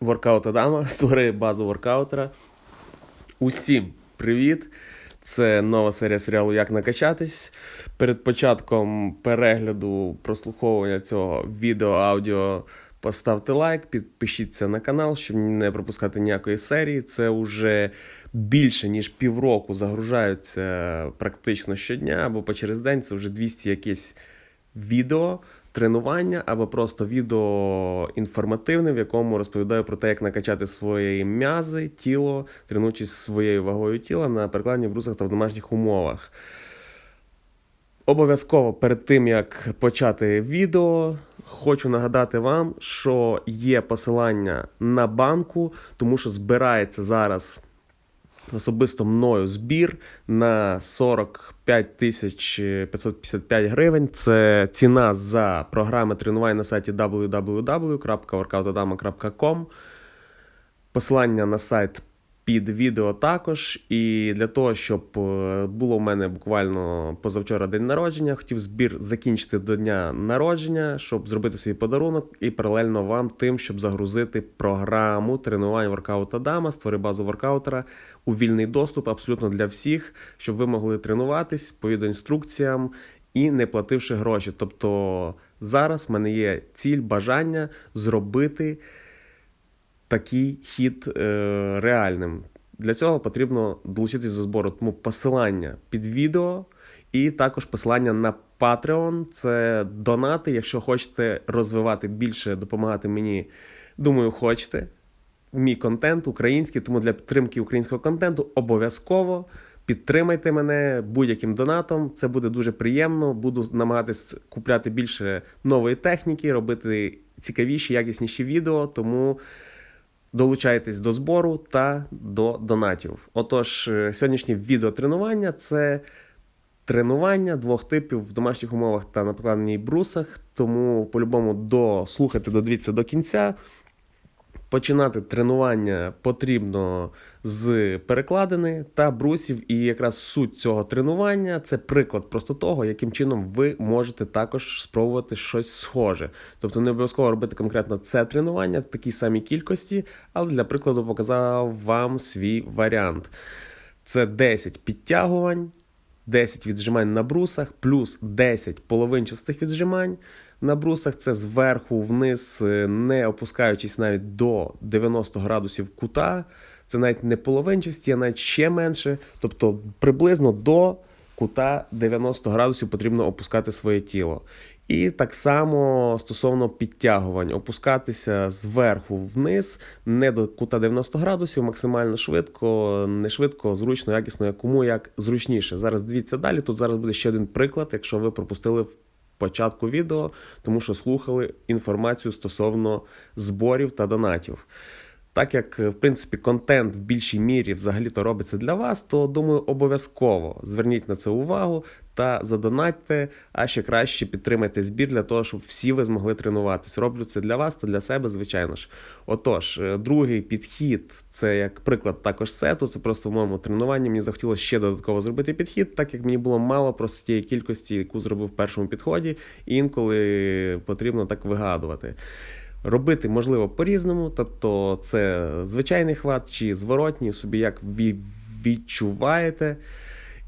Воркаут Адама створює базу воркаутера. Усім привіт! Це нова серія серіалу Як накачатись. Перед початком перегляду прослуховування цього відео, аудіо поставте лайк, підпишіться на канал, щоб не пропускати ніякої серії. Це вже більше ніж півроку загружаються практично щодня або по через день. Це вже 200 якісь відео. Тренування або просто відео інформативне, в якому розповідаю про те, як накачати свої м'язи, тіло, тренуючись своєю вагою тіла на перекладних брусах та в домашніх умовах. Обов'язково перед тим як почати відео, хочу нагадати вам, що є посилання на банку, тому що збирається зараз особисто мною збір на 45 тисяч 555 гривень. Це ціна за програми тренувань на сайті www.workoutodama.com. Посилання на сайт під відео також. І для того, щоб е, було в мене буквально позавчора день народження, хотів збір закінчити до дня народження, щоб зробити свій подарунок і паралельно вам тим, щоб загрузити програму тренувань воркаута Дама, створи базу воркаутера у вільний доступ абсолютно для всіх, щоб ви могли тренуватись по відеоінструкціям і не плативши гроші. Тобто зараз в мене є ціль, бажання зробити такий хід е, реальним. Для цього потрібно долучитись до збору. Тому посилання під відео і також посилання на Patreon. Це донати. Якщо хочете розвивати більше, допомагати мені, думаю, хочете. Мій контент український, тому для підтримки українського контенту обов'язково підтримайте мене будь-яким донатом. Це буде дуже приємно. Буду намагатись купляти більше нової техніки, робити цікавіші, якісніші відео. Тому. Долучайтесь до збору та до донатів. Отож, е, сьогоднішнє відеотренування це тренування двох типів в домашніх умовах та на покладеній брусах. Тому, по-любому, дослухайте, додивіться до кінця. Починати тренування потрібно з перекладини та брусів, і якраз суть цього тренування це приклад просто того, яким чином ви можете також спробувати щось схоже. Тобто не обов'язково робити конкретно це тренування в такій самій кількості, але для прикладу показав вам свій варіант. Це 10 підтягувань, 10 віджимань на брусах, плюс 10 половинчастих віджимань. На брусах це зверху вниз, е, не опускаючись навіть до 90 градусів кута. Це навіть не половинчасті, а навіть ще менше. Тобто приблизно до кута 90 градусів потрібно опускати своє тіло. І так само стосовно підтягувань, опускатися зверху вниз, не до кута 90 градусів, максимально швидко, не швидко, зручно, якісно, як кому як зручніше. Зараз дивіться далі. Тут зараз буде ще один приклад, якщо ви пропустили в початку відео, тому що слухали інформацію стосовно зборів та донатів. Так як, в принципі, контент в більшій мірі взагалі-то робиться для вас, то думаю, обов'язково зверніть на це увагу та задонатьте, а ще краще підтримайте збір для того, щоб всі ви змогли тренуватись. Роблю це для вас та для себе, звичайно ж. Отож, е, другий підхід це як приклад також сету. Це просто в моєму тренуванні. Мені захотілося ще додатково зробити підхід, так як мені було мало просто тієї кількості, яку зробив в першому підході, і інколи потрібно так вигадувати. Робити можливо по-різному, тобто це звичайний хват чи зворотній, собі як ви відчуваєте.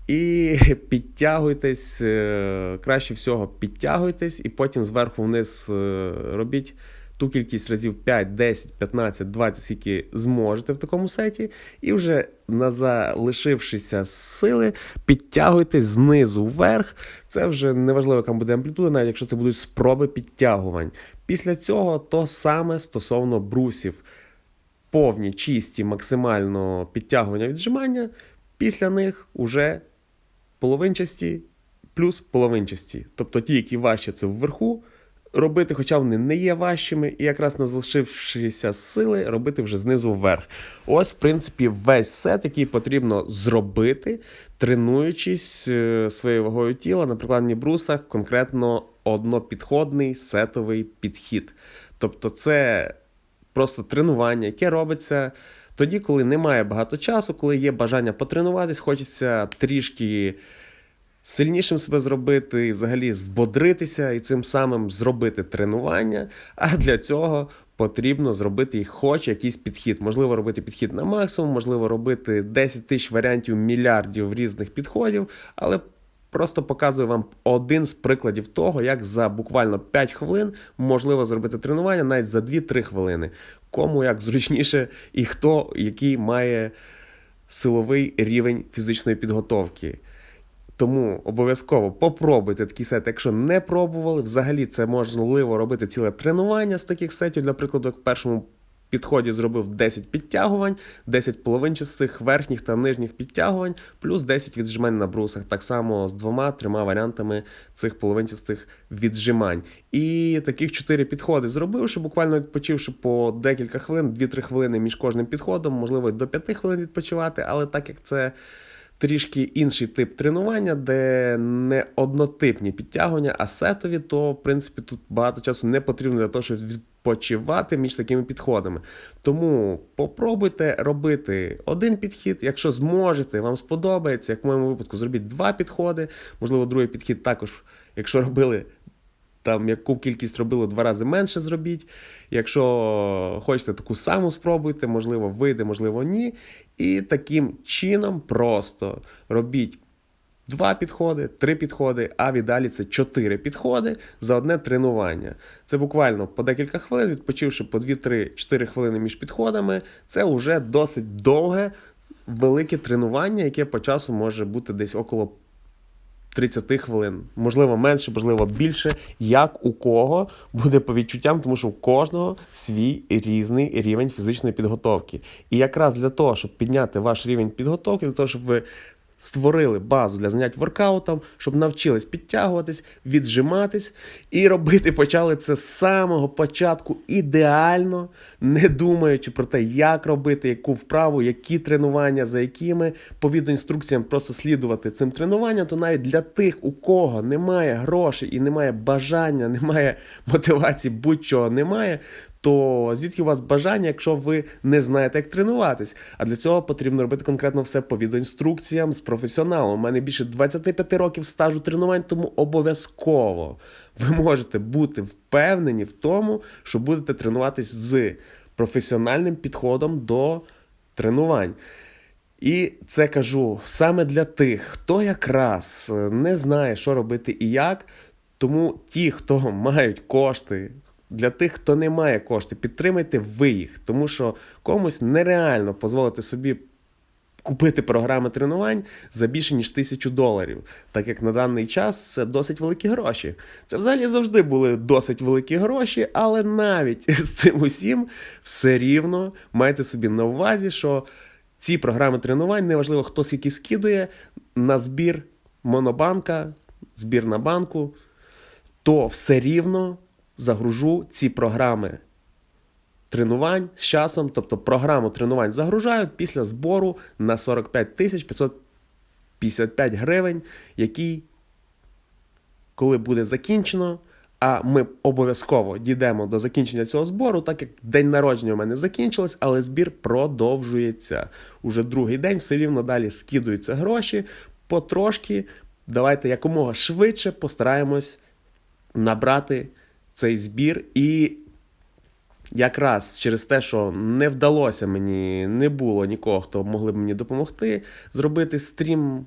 І підтягуйтесь, е, краще всього підтягуйтесь, і потім зверху вниз е, робіть ту кількість разів 5, 10, 15, 20, скільки зможете в такому сеті. І вже на залишившися сили підтягуйтесь знизу вверх. Це вже неважливо, яка буде амплітуда, навіть якщо це будуть спроби підтягувань. Після цього то саме стосовно брусів. Повні, чисті, максимально підтягування віджимання. Після них уже половинчасті плюс половинчасті. Тобто ті, які важче, це вверху робити, хоча вони не є важчими, і якраз на залишившися сили робити вже знизу вверх. Ось, в принципі, весь сет, який потрібно зробити, тренуючись е, своєю вагою тіла на прикладних брусах, конкретно однопідходний сетовий підхід. Тобто, це просто тренування, яке робиться. Тоді, коли немає багато часу, коли є бажання потренуватись, хочеться трішки сильнішим себе зробити, і взагалі збодритися і цим самим зробити тренування. А для цього потрібно зробити хоч якийсь підхід. Можливо, робити підхід на максимум, можливо, робити 10 тисяч варіантів мільярдів різних підходів, але просто показую вам один з прикладів того, як за буквально 5 хвилин можливо зробити тренування навіть за 2-3 хвилини. Кому як зручніше і хто який має силовий рівень фізичної підготовки. Тому обов'язково попробуйте такий сет. Якщо не пробували, взагалі це можливо робити ціле тренування з таких сетів. Для прикладу, в першому підході зробив 10 підтягувань, 10 половинчастих верхніх та нижніх підтягувань, плюс 10 віджимань на брусах. Так само з двома-трьома варіантами цих половинчастих віджимань. І таких 4 підходи зробивши, буквально відпочивши по декілька хвилин, 2-3 хвилини між кожним підходом, можливо, до 5 хвилин відпочивати, але так як це трішки інший тип тренування, де не однотипні підтягування, а сетові, то в принципі тут багато часу не потрібно для того, щоб відпочивати між такими підходами. Тому попробуйте робити один підхід. Якщо зможете, вам сподобається, як в моєму випадку, зробіть два підходи. Можливо, другий підхід також, якщо робили. Там яку кількість робило два рази менше зробіть. Якщо хочете таку саму спробуйте, можливо, вийде, можливо, ні. І таким чином просто робіть два підходи, три підходи, а віддалі це чотири підходи за одне тренування. Це буквально по декілька хвилин, відпочивши по 2-3-4 хвилини між підходами. Це вже досить довге, велике тренування, яке по часу може бути десь около 30 хвилин, можливо, менше, можливо, більше. Як у кого буде по відчуттям, тому що у кожного свій різний рівень фізичної підготовки. І якраз для того, щоб підняти ваш рівень підготовки, для того, щоб ви створили базу для занять воркаутом, щоб навчились підтягуватись, віджиматись і робити почали це з самого початку ідеально, не думаючи про те, як робити, яку вправу, які тренування, за якими по відеоінструкціям просто слідувати цим тренуванням, то навіть для тих, у кого немає грошей і немає бажання, немає мотивації, будь-чого немає, то звідки у вас бажання, якщо ви не знаєте, як тренуватись? А для цього потрібно робити конкретно все по відеоінструкціям з професіоналом. У мене більше 25 років стажу тренувань, тому обов'язково ви можете бути впевнені в тому, що будете тренуватись з професіональним підходом до тренувань. І це кажу саме для тих, хто якраз не знає, що робити і як. Тому ті, хто мають кошти, для тих, хто не має коштів, підтримайте ви їх, тому що комусь нереально дозволити собі купити програми тренувань за більше ніж тисячу доларів, так як на даний час це досить великі гроші. Це взагалі завжди були досить великі гроші, але навіть з цим усім все рівно майте собі на увазі, що ці програми тренувань неважливо, хто скільки скидує на збір монобанка, збір на банку, то все рівно загружу ці програми тренувань з часом, тобто програму тренувань загружаю після збору на 45 тисяч 555 гривень, який, коли буде закінчено, а ми обов'язково дійдемо до закінчення цього збору, так як день народження у мене закінчилось, але збір продовжується. Уже другий день все рівно далі скидуються гроші потрошки. Давайте якомога швидше постараємось набрати цей збір. І якраз через те, що не вдалося мені, не було нікого, хто могли б мені допомогти зробити стрім.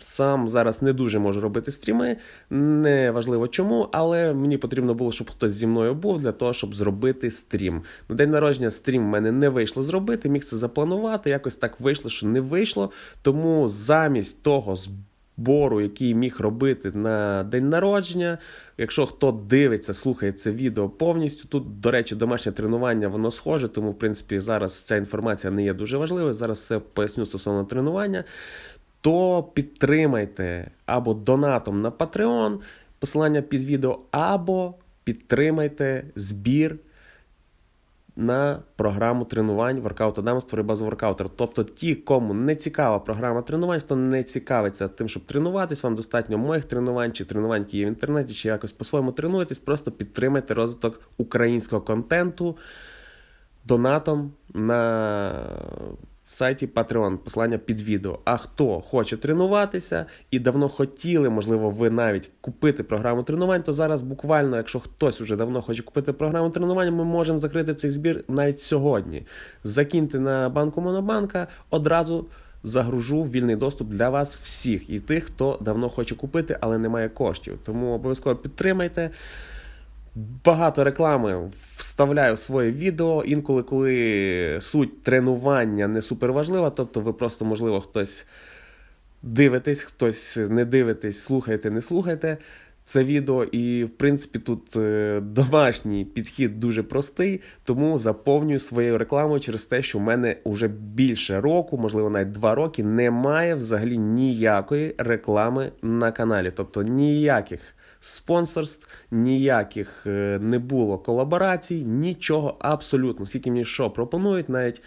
Сам зараз не дуже можу робити стріми, не важливо чому, але мені потрібно було, щоб хтось зі мною був для того, щоб зробити стрім. На день народження стрім в мене не вийшло зробити, міг це запланувати. Якось так вийшло, що не вийшло. Тому замість того збору, який міг робити на день народження, Якщо хто дивиться, слухає це відео повністю, тут, до речі, домашнє тренування, воно схоже, тому, в принципі, зараз ця інформація не є дуже важливою. Зараз все поясню стосовно тренування. То підтримайте або донатом на Patreon, посилання під відео, або підтримайте збір на програму тренувань Workout Adam створи базу воркаутер. Тобто ті, кому не цікава програма тренувань, хто не цікавиться тим, щоб тренуватись, вам достатньо моїх тренувань чи тренувань, які є в інтернеті, чи якось по-своєму тренуєтесь, просто підтримайте розвиток українського контенту донатом на сайті Patreon, посилання під відео. А хто хоче тренуватися і давно хотіли, можливо, ви навіть купити програму тренувань, то зараз буквально, якщо хтось уже давно хоче купити програму тренувань, ми можемо закрити цей збір навіть сьогодні. Закиньте на банку Монобанка одразу. Загружу вільний доступ для вас всіх і тих, хто давно хоче купити, але не має коштів. Тому обов'язково підтримайте. Багато реклами вставляю в своє відео. Інколи, коли суть тренування не супер важлива, тобто ви просто, можливо, хтось дивитесь, хтось не дивитесь, слухаєте, не слухаєте це відео. І, в принципі, тут е, домашній підхід дуже простий, тому заповнюю своєю рекламою через те, що в мене вже більше року, можливо, навіть два роки, немає взагалі ніякої реклами на каналі. Тобто ніяких спонсорств, ніяких е, не було колаборацій, нічого абсолютно. Скільки мені що пропонують, навіть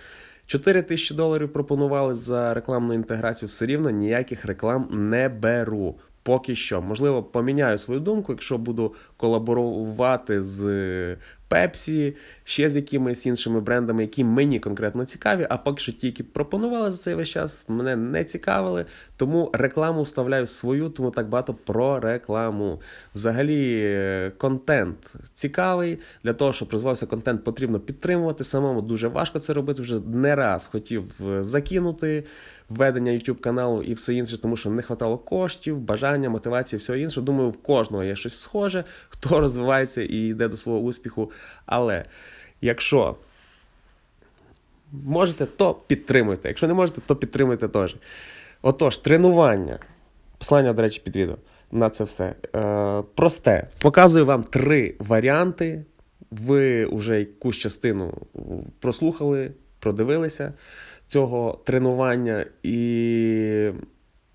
4 тисячі доларів пропонували за рекламну інтеграцію, все рівно ніяких реклам не беру. Поки що, можливо, поміняю свою думку, якщо буду колаборувати з Pepsi, ще з якимись іншими брендами, які мені конкретно цікаві. А поки що ті, які пропонували за цей весь час, мене не цікавили. Тому рекламу вставляю свою, тому так багато про рекламу. Взагалі, е, контент цікавий. Для того, щоб розвивався контент, потрібно підтримувати. Самому дуже важко це робити. Вже не раз хотів е, закинути введення YouTube каналу і все інше, тому що не хватало коштів, бажання, мотивації, все інше. Думаю, в кожного є щось схоже, хто розвивається і йде до свого успіху. Але якщо можете, то підтримуйте. Якщо не можете, то підтримуйте теж. Отож, тренування. Послання, до речі, під відео на це все. Е, просте. Показую вам три варіанти. Ви вже якусь частину прослухали, продивилися цього тренування. І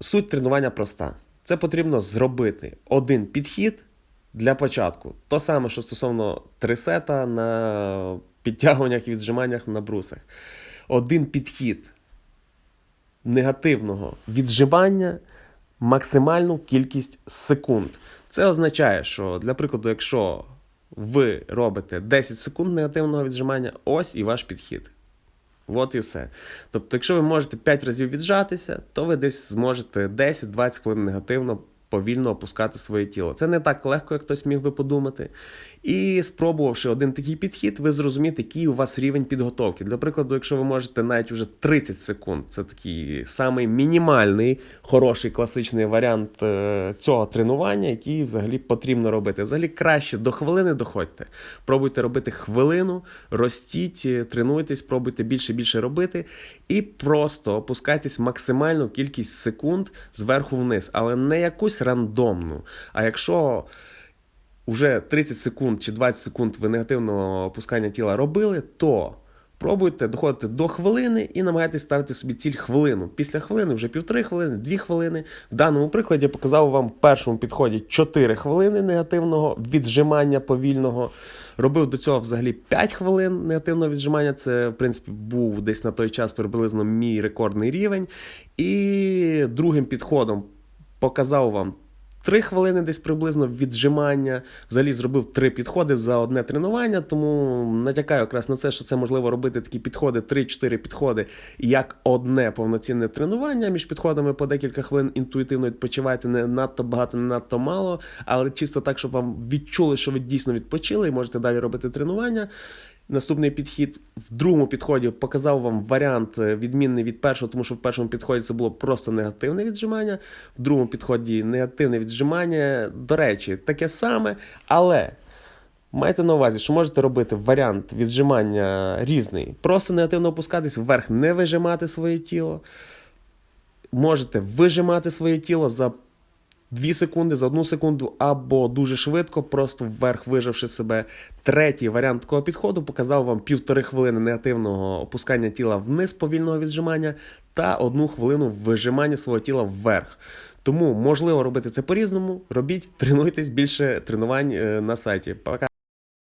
суть тренування проста. Це потрібно зробити один підхід для початку. То саме, що стосовно трисета на підтягуваннях і віджиманнях на брусах. Один підхід негативного віджимання максимальну кількість секунд. Це означає, що, для прикладу, якщо ви робите 10 секунд негативного віджимання, ось і ваш підхід. От і все. Тобто, якщо ви можете 5 разів віджатися, то ви десь зможете 10-20 хвилин негативно повільно опускати своє тіло. Це не так легко, як хтось міг би подумати. І спробувавши один такий підхід, ви зрозумієте, який у вас рівень підготовки. Для прикладу, якщо ви можете навіть уже 30 секунд, це такий самий мінімальний, хороший класичний варіант е, цього тренування, який взагалі потрібно робити. Взагалі краще до хвилини доходьте. Пробуйте робити хвилину, ростіть, е, тренуйтесь, пробуйте більше більше робити. І просто опускайтесь максимальну кількість секунд зверху вниз, але не якусь рандомну. А якщо вже 30 секунд чи 20 секунд ви негативного опускання тіла робили, то пробуйте доходити до хвилини і намагайтесь ставити собі ціль хвилину. Після хвилини вже півтори хвилини, дві хвилини. В даному прикладі я показав вам в першому підході 4 хвилини негативного віджимання повільного. Робив до цього взагалі 5 хвилин негативного віджимання. Це, в принципі, був десь на той час приблизно мій рекордний рівень. І другим підходом показав вам 3 хвилини десь приблизно віджимання. Взагалі зробив 3 підходи за одне тренування, тому натякаю якраз на це, що це можливо робити такі підходи, 3-4 підходи, як одне повноцінне тренування. Між підходами по декілька хвилин інтуїтивно відпочивайте не надто багато, не надто мало, але чисто так, щоб вам відчули, що ви дійсно відпочили, і можете далі робити тренування. Наступний підхід в другому підході показав вам варіант е, відмінний від першого, тому що в першому підході це було просто негативне віджимання, в другому підході негативне віджимання. До речі, таке саме, але. Майте на увазі, що можете робити варіант віджимання різний. Просто негативно опускатись вверх, не вижимати своє тіло. Можете вижимати своє тіло за 2 секунди, за 1 секунду, або дуже швидко, просто вверх виживши себе. Третій варіант такого підходу показав вам півтори хвилини негативного опускання тіла вниз повільного віджимання та одну хвилину вижимання свого тіла вверх. Тому можливо робити це по-різному. Робіть, тренуйтесь більше тренувань е, на сайті. Пока.